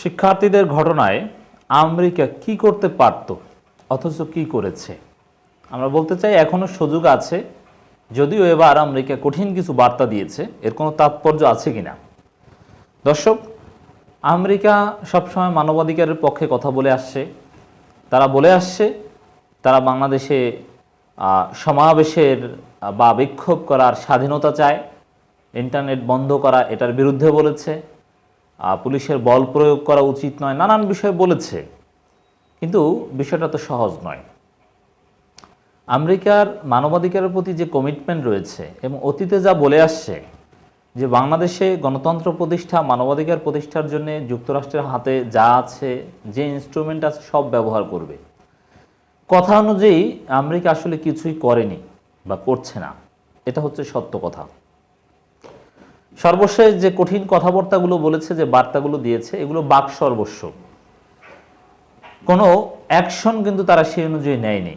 শিক্ষার্থীদের ঘটনায় আমেরিকা কি করতে পারত, অথচ কি করেছে? আমরা বলতে চাই এখনও সুযোগ আছে, যদিও এবার আমেরিকা কঠিন কিছু বার্তা দিয়েছে, এর কোনো তাৎপর্য আছে কিনা? দর্শক, আমেরিকা সবসময় মানবাধিকারের পক্ষে কথা বলে আসছে। তারা বলে আসছে, তারা বাংলাদেশে সমাবেশের, বা বিক্ষোভ করার স্বাধীনতা চায়। ইন্টারনেট বন্ধ করা এটার বিরুদ্ধে বলেছে। পুলিশের বল প্রয়োগ করা উচিত নয়, নানান বিষয় বলেছে। কিন্তু বিষয়টা তো সহজ নয়। আমেরিকার মানবাধিকারের প্রতি যে কমিটমেন্ট রয়েছে এবং অতীতে যা বলে আসছে, যে বাংলাদেশে গণতন্ত্র প্রতিষ্ঠা, মানবাধিকার প্রতিষ্ঠার জন্য যুক্তরাষ্ট্রের হাতে যা আছে, যে ইনস্ট্রুমেন্ট আছে, সব ব্যবহার করবে। কথা অনুযায়ী আমেরিকা আসলে কিছুই করেনি বা করছে না। এটা হচ্ছে সত্য কথা। সর্বশেষ যে কঠিন কথাবার্তাগুলো বলেছে, যে বার্তাগুলো দিয়েছে, এগুলো বাক সর্বস্ব। কোনো অ্যাকশন কিন্তু তারা সেই অনুযায়ী নেয়নি।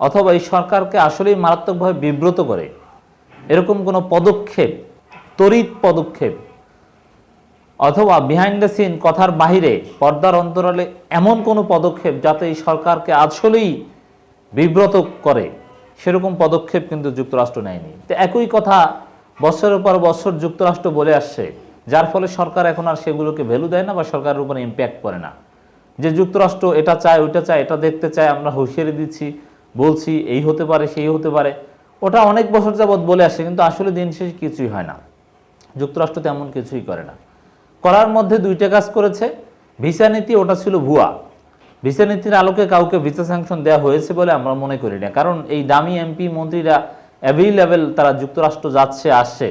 অথবা এই সরকারকে আসলেই মারাত্মকভাবে বিব্রত করে। এরকম কোনো পদক্ষেপ, তড়িৎ পদক্ষেপ, অথবা বিহাইন্ড দ্য সিন কথার বাহিরে, পর্দার অন্তরালে এমন কোনো পদক্ষেপ যাতে এই সরকারকে আসলেই বিব্রত করে, সেরকম পদক্ষেপ কিন্তু যুক্তরাষ্ট্র নেয়নি। তো একই কথা বছরের পর বছর যুক্তরাষ্ট্র বলে আসছে, যার ফলে সরকার এখন আর সেগুলোকে ভ্যালু দেয় না বা সরকারের উপরে ইম্প্যাক্ট করে না। যে যুক্তরাষ্ট্র এটা চায়, ওইটা চায়, এটা দেখতে চায়, আমরা হুঁশিয়ারি দিচ্ছি, বলছি, এই হতে পারে, সেই হতে পারে, ওটা অনেক বছর যাবৎ বলে আসে কিন্তু আসলে দিন শেষে কিছুই হয় না। যুক্তরাষ্ট্র তেমন কিছুই করে না। করার মধ্যে দুইটা কাজ করেছে। ভিসা নীতি, ওটা ছিল ভুয়া। ভিসা নীতির আলোকে কাউকে ভিসা স্যাংশন দেওয়া হয়েছে বলে আমরা মনে করি না। কারণ এই দামি এমপি মন্ত্রীরা অ্যাভেলেবেল তারা যুক্তরাষ্ট্র যাচ্ছে, আসছে।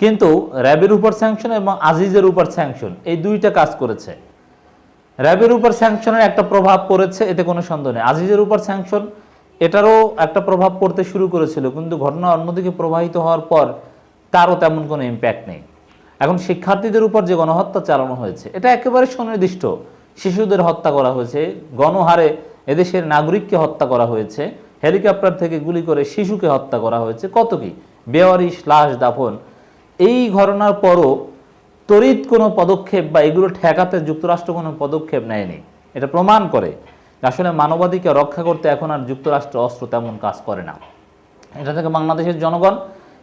কিন্তু র্যাবের উপর স্যাংশন এবং আজিজের উপর স্যাংশন এই দুইটা কাজ করেছে। র্যাবের উপর স্যাংশনের একটা প্রভাব পড়েছে, এতে কোনো সন্দেহ নেই। আজিজের উপর স্যাংশন এটারও একটা প্রভাব পড়তে শুরু করেছিল, কিন্তু ঘটনা অন্যদিকে প্রবাহিত হওয়ার পর তারও তেমন কোনো ইম্প্যাক্ট নেই। এখন শিক্ষার্থীদের উপর যে গণহত্যা চালানো হয়েছে, এটা একেবারে সুনির্দিষ্ট। শিশুদের হত্যা করা হয়েছে, গণহারে এদেশের নাগরিককে হত্যা করা হয়েছে হেলিকপ্টার থেকে গুলি করে শিশুকে হত্যা করা হয়েছে। কত কি? বেওয়ারিশ, লাশ, দাফন। এই ঘটনার পরও তড়িৎ কোনো পদক্ষেপ বা এগুলো ঠেকাতে যুক্তরাষ্ট্র কোনো পদক্ষেপ নেয়নি। এটা প্রমাণ করে আসলে মানবাধিকার রক্ষা করতে এখন আর যুক্তরাষ্ট্র অস্ত্র তেমন কাজ করে না। এটা থেকে বাংলাদেশের জনগণ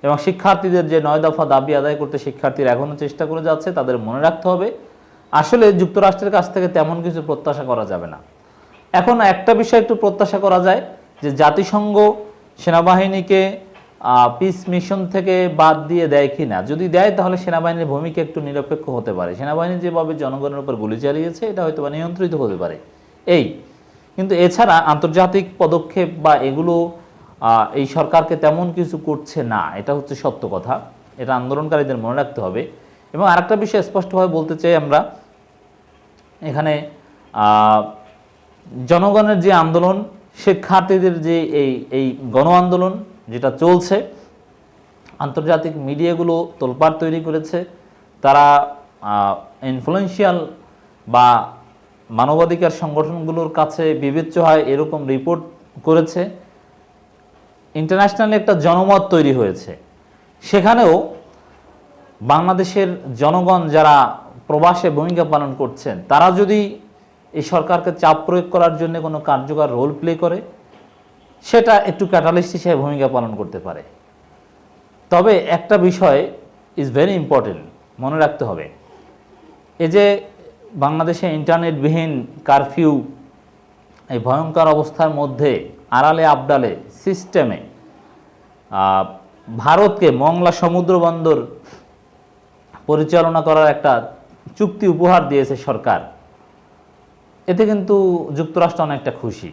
এবং শিক্ষার্থীদের যে নয় দফা দাবি আদায় করতে শিক্ষার্থীরা এখনও চেষ্টা করে যাচ্ছে, তাদের মনে রাখতে হবে। আসলে যুক্তরাষ্ট্রের কাছ থেকে তেমন কিছু প্রত্যাশা করা যাবে না। এখন একটা বিষয় একটু প্রত্যাশা করা যায় যে জাতিসংঘ সেনাবাহিনীকে পিস মিশন থেকে বাদ দিয়ে দেয় কি না যদি দেয় তাহলে সেনাবাহিনীর ভূমিকা একটু নিরপেক্ষ হতে পারে। সেনাবাহিনী যেভাবে জনগণের উপর গুলি চালিয়েছে, এটা হয়তো বা নিয়ন্ত্রিত হতে পারে। এই। কিন্তু এছাড়া আন্তর্জাতিক পদক্ষেপ বা এগুলো এই সরকারকে তেমন কিছু করছে না, এটা হচ্ছে সত্য কথা। এটা আন্দোলনকারীদের মনে রাখতে হবে। এবং আরেকটা বিষয় স্পষ্টভাবে বলতে চাই আমরা, এখানে জনগণের যে আন্দোলন শিক্ষার্থীদের যে এই এই গণ আন্দোলন যেটা চলছে, আন্তর্জাতিক মিডিয়াগুলো তোলপাড় তৈরি করেছে, তারা ইনফ্লুয়েন্সিয়াল বা মানবাধিকার সংগঠনগুলোর কাছে বিবেচ্য হয় এরকম রিপোর্ট করেছে। ইন্টারন্যাশনালি একটা জনমত তৈরি হয়েছে। সেখানেও বাংলাদেশের জনগণ যারা প্রবাসে ভূমিকা পালন করছেন, তারা যদি এই সরকারকে চাপ প্রয়োগ করার জন্য কোনো কার্যকর রোল প্লে করে, সেটা একটু ক্যাটালিস্ট হিসেবে ভূমিকা পালন করতে পারে। তবে একটা বিষয় ইজ ভেরি ইম্পর্টেন্ট মনে রাখতে হবে। এই যে বাংলাদেশে ইন্টারনেটবিহীন কারফিউ এই ভয়ঙ্কর অবস্থার মধ্যে আড়ালে আবডালে সিস্টেমে ভারতকে মংলা সমুদ্র বন্দর পরিচালনা করার একটা চুক্তি উপহার দিয়েছে সরকার। এতে কিন্তু যুক্তরাষ্ট্র অনেকটা খুশি।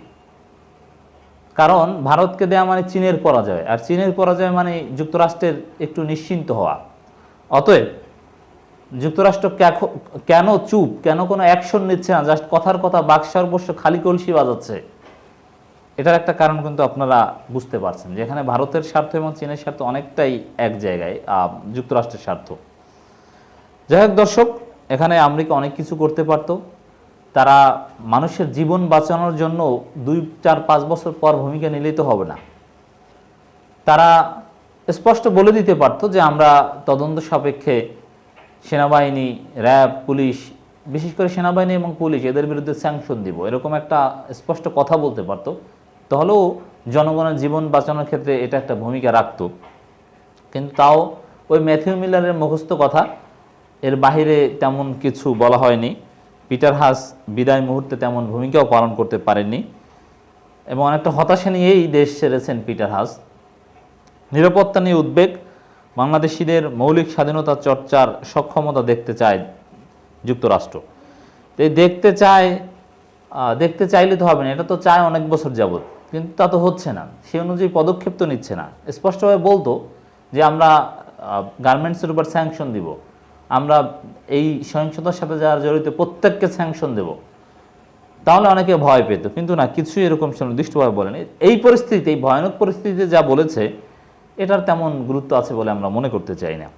কারণ ভারতকে দেওয়া মানে চীনের পরাজয়, আর চীনের পরাজয় মানে যুক্তরাষ্ট্রের একটু নিশ্চিন্ত হওয়া। অতএব যুক্তরাষ্ট্র কেন চুপ, কেন কোনো অ্যাকশন নিচ্ছে না, জাস্ট কথার কথা বাক সর্বস্ব খালি কলসি বাজাচ্ছে? এটার একটা কারণ কিন্তু আপনারা বুঝতে পারছেন যে এখানে ভারতের স্বার্থ এবং চীনের স্বার্থ অনেকটাই এক জায়গায় যুক্তরাষ্ট্রের স্বার্থ। যাই হোক দর্শক, এখানে আমেরিকা অনেক কিছু করতে পারতো। তারা মানুষের জীবন বাঁচানোর জন্য দুই, চার, পাঁচ বছর পর ভূমিকা নিলেই তো হবে না। তারা স্পষ্ট বলে দিতে পারতো যে আমরা তদন্ত সাপেক্ষে সেনাবাহিনী, র্যাব, পুলিশ, বিশেষ করে সেনাবাহিনী এবং পুলিশ এদের বিরুদ্ধে স্যাংশন দিব। এরকম একটা স্পষ্ট কথা বলতে পারতো। তাহলেও জনগণের জীবন বাঁচানোর ক্ষেত্রে এটা একটা ভূমিকা রাখতো। কিন্তু তাও ওই ম্যাথিউ মিলারের মুখস্থ কথা, এর বাইরে তেমন কিছু বলা হয়নি। পিটার হাস বিদায় মুহূর্তে তেমন ভূমিকাও পালন করতে পারেননি এবং অনেকটা হতাশা নিয়েই দেশ ছেড়েছেন পিটার হাস। নিরাপত্তা নিয়ে উদ্বেগ, বাংলাদেশিদের মৌলিক স্বাধীনতা চর্চার সক্ষমতা দেখতে চায় যুক্তরাষ্ট্র। তো দেখতে চায় দেখতে চাইলে তো হবে না, এটা তো চায় অনেক বছর যাবৎ, কিন্তু তা তো হচ্ছে না। সে অনুযায়ী পদক্ষেপ তো নিচ্ছে না। স্পষ্টভাবে বলতো যে আমরা গার্মেন্টসের উপর স্যাংশন দিব। আমরা এই সহিংসতার সাথে যারা জড়িত প্রত্যেককে স্যাংশন দেব। তাহলে অনেকে ভয় পেত, কিন্তু না, কিছুই এরকম সুনির্দিষ্টভাবে বলেন। এই পরিস্থিতিতে এই ভয়ানক পরিস্থিতিতে যা বলেছে, এটার তেমন গুরুত্ব আছে বলে আমরা মনে করতে চাই না।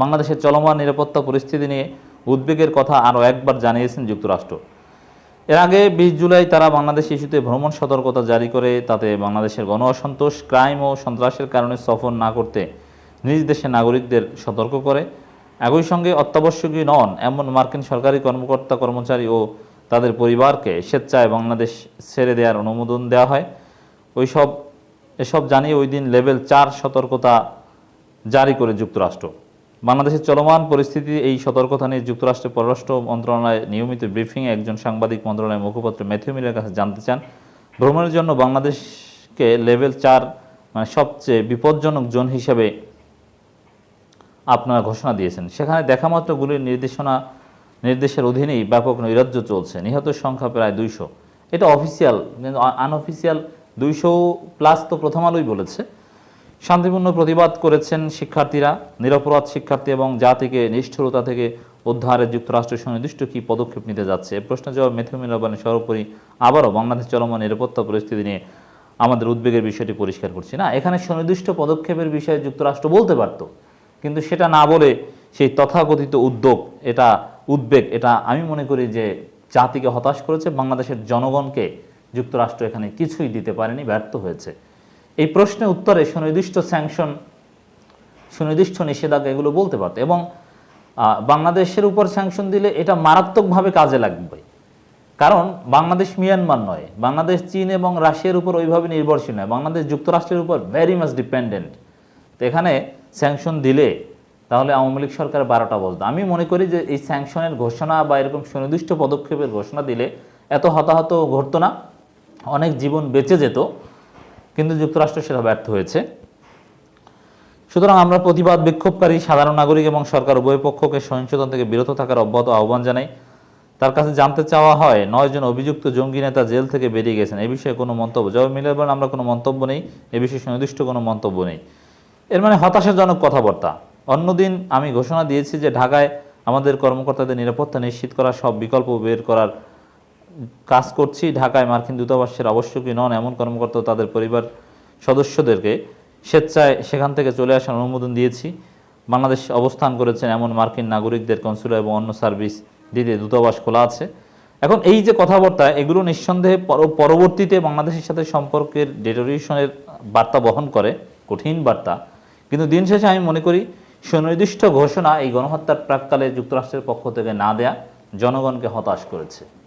বাংলাদেশের চলমান নিরাপত্তা পরিস্থিতি নিয়ে উদ্বেগের কথা আরও একবার জানিয়েছেন যুক্তরাষ্ট্র। এর আগে বিশ জুলাই তারা বাংলাদেশ ইস্যুতে ভ্রমণ সতর্কতা জারি করে, তাতে বাংলাদেশের গণ অসন্তোষ, ক্রাইম ও সন্ত্রাসের কারণে সফর না করতে নিজ দেশের নাগরিকদের সতর্ক করে। একই সঙ্গে অত্যাবশ্যকীয় নন, এমন মার্কিন সরকারি কর্মকর্তা কর্মচারী ও তাদের পরিবারকে স্বেচ্ছায় বাংলাদেশ ছেড়ে দেওয়ার অনুমোদন দেওয়া হয়। ওই সব, এসব জানিয়ে ওই দিন লেভেল চার সতর্কতা জারি করে যুক্তরাষ্ট্র। বাংলাদেশের চলমান পরিস্থিতি এই সতর্কতা নিয়ে যুক্তরাষ্ট্রের পররাষ্ট্র মন্ত্রণালয়ে নিয়মিত ব্রিফিংয়ে একজন সাংবাদিক মন্ত্রণালয়ের মুখপাত্র ম্যাথিউ মিলের কাছে জানতে চান, ভ্রমণের জন্য বাংলাদেশকে লেভেল চার মানে সবচেয়ে বিপজ্জনক জোন হিসেবে আপনারা ঘোষণা দিয়েছেন। সেখানে দেখামাত্র গুলির নির্দেশনা, নির্দেশের অধীনেই ব্যাপক নৈরাজ্য চলছে। নিহতের সংখ্যা প্রায় দুইশো। এটা অফিসিয়াল আনঅফিসিয়াল দুইশো প্লাস তো প্রথম আলোই বলেছে। শান্তিপূর্ণ প্রতিবাদ করেছেন শিক্ষার্থীরা, নিরপরাধ শিক্ষার্থী এবং জাতিকে নিষ্ঠুরতা থেকে উদ্ধারে যুক্তরাষ্ট্র সুনির্দিষ্ট কী পদক্ষেপ নিতে যাচ্ছে? এ প্রশ্ন জবাব মেথু মিলাবানি সর্বোপরি আবারও বাংলাদেশ চলমান নিরাপত্তা পরিস্থিতি নিয়ে আমাদের উদ্বেগের বিষয়টি পরিষ্কার করছি। না, এখানে সুনির্দিষ্ট পদক্ষেপের বিষয়ে যুক্তরাষ্ট্র বলতে পারত। কিন্তু সেটা না বলে সেই তথাকথিত উদ্যোগ, এটা উদ্বেগ, এটা আমি মনে করি যে জাতিকে হতাশ করেছে, বাংলাদেশের জনগণকে যুক্তরাষ্ট্র এখানে কিছুই দিতে পারেনি, ব্যর্থ হয়েছে। এই প্রশ্নের উত্তরে সুনির্দিষ্ট স্যাংশন সুনির্দিষ্ট নিষেধাজ্ঞা এগুলো বলতে পারতো এবং বাংলাদেশের উপর স্যাংশন দিলে এটা মারাত্মকভাবে কাজে লাগবে কারণ বাংলাদেশ মিয়ানমার নয়, বাংলাদেশ চীন এবং রাশিয়ার উপর ওইভাবে নির্ভরশীল নয়, বাংলাদেশ যুক্তরাষ্ট্রের উপর ভেরি মাচ ডিপেন্ডেন্ট তো এখানে স্যাংশন দিলে তাহলে আওয়ামী লীগ সরকার বারোটা বলতো। আমি মনে করি যে এই স্যাংশনের ঘোষণা বা এরকম সুনির্দিষ্ট পদক্ষেপের ঘোষণা দিলে এত হতাহত ঘটতো না, অনেক জীবন বেঁচে যেত, কিন্তু যুক্তরাষ্ট্র সেটা ব্যর্থ হয়েছে। সুতরাং আমরা প্রতিবাদ বিক্ষোভকারী, সাধারণ নাগরিক এবং সরকার উভয় পক্ষকে সহিংসতা থেকে বিরত থাকার অব্যাহত আহ্বান জানাই। তার কাছে জানতে চাওয়া হয়, নয় জন অভিযুক্ত জঙ্গি নেতা জেল থেকে বেরিয়ে গেছেন, এ বিষয়ে কোনো মন্তব্য? জবাব মিলে বলেন আমরা কোনো মন্তব্য নেই, এ বিষয়ে সুনির্দিষ্ট কোনো মন্তব্য নেই। এর মানে হতাশাজনক কথাবার্তা। অন্যদিন আমি ঘোষণা দিয়েছি যে ঢাকায় আমাদের কর্মকর্তাদের নিরাপত্তা নিশ্চিত করা, সব বিকল্প বের করার কাজ করছি। ঢাকায় মার্কিন দূতাবাসের আবশ্যকীয় নন এমন কর্মকর্তা তাদের পরিবার সদস্যদেরকে স্বেচ্ছায় সেখান থেকে চলে আসার অনুমোদন দিয়েছি। বাংলাদেশ অবস্থান করেছেন এমন মার্কিন নাগরিকদের কনসুলার এবং অন্য সার্ভিস দিতে দূতাবাস খোলা আছে। এখন এই যে কথাবার্তা, এগুলো নিঃসন্দেহে পরবর্তীতে বাংলাদেশের সাথে সম্পর্কের ডেটোরিয়েশনের বার্তা বহন করে। কঠিন বার্তা। কিন্তু দিন শেষে আমি মনে করি সুনির্দিষ্ট ঘোষণা এই গণহত্যার প্রাককালে যুক্তরাষ্ট্রের পক্ষ থেকে না দেয়া জনগণকে হতাশ করেছে।